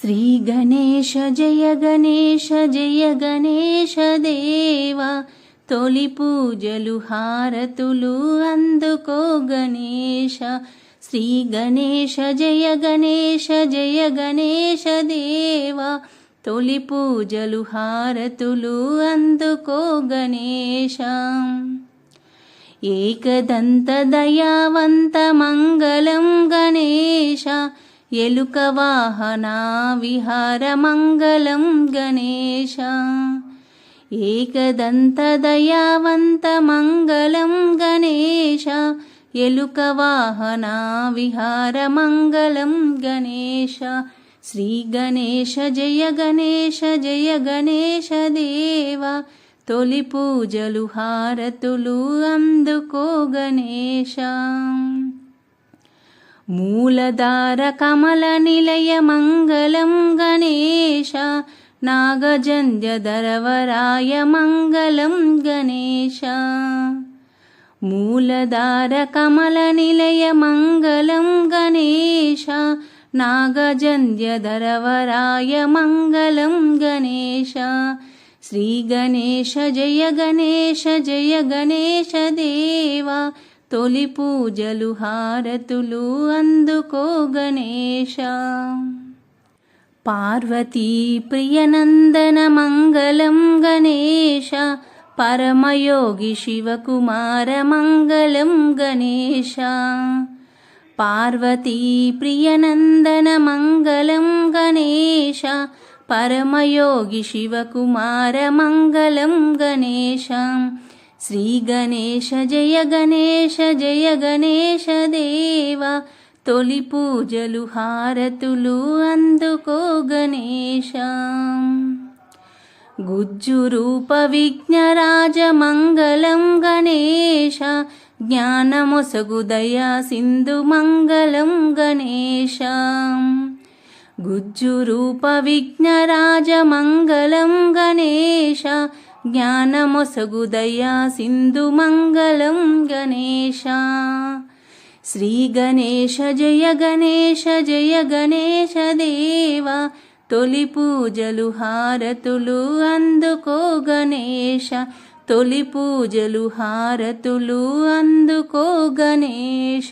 శ్రీగణేశ జయ గణేశ జయ గణేశ దేవా తొలి పూజలు హారతులు అందుకో గణేశ శ్రీ గణేశ జయ గణేశ జయ గణేశ దేవా తొలి పూజలు హారతులు అందుకో గణేశ ఏకదంత దయావంత మంగళం గణేశ यलुकवाहना विहारमङ्गलं गणेश। एकदन्तदयावन्तमङ्गलं गणेश। यलुकवाहना विहारमङ्गलं गणेश श्रीगणेश जय गणेश जय गणेश देव। तोलिपूजलु हारतुलु अन्दुको गणेश। मूलधारकमलनिलयमङ्गलं गणेश नागजञ्जधरवराय मङ्गलं गणेश। मूलधारकमलनिलयमङ्गलं गणेश नागजधरवराय मङ्गलं गणेश। श्रीगणेश जय गणेश जय गणेश देवा మూలధార కమల నిలయ మంగళం గణేశ నాగజంధ్యధరవరాయ మంగళం గణేశ శ్రీ గణేశ జయ గణేశ జయ గణేశ దేవా తొలి పూజలు హారతులు అందుకో గణేశ పార్వతీ ప్రియనందన మంగళం గణేశ పరమయోగి శివకుమార మంగళం గణేశ పార్వతీ ప్రియనందన మంగళం గణేశ పరమయోగి శివకుమార మంగళం గణేశ శ్రీ గణేశ జయ గణేశ జయ గణేశ దేవ. తొలి పూజలు హారతులు అందుకో గణేశ. గుజ్జు రూప విఘ్నరాజ మంగళం గణేశ. జ్ఞానమొసగు దయా సింధు మంగళం గణేశ. గుజ్జు రూప విఘ్నరాజ మంగళం గణేశ. జ్ఞానమొసగుదయా సింధు మంగళం గణేశ. శ్రీ గణేశ జయ గణేశ జయ గణేశ దేవా. తొలి పూజలు హారతులు అందుకో గణేశ. తొలి పూజలు హారతులు అందుకో గణేశ.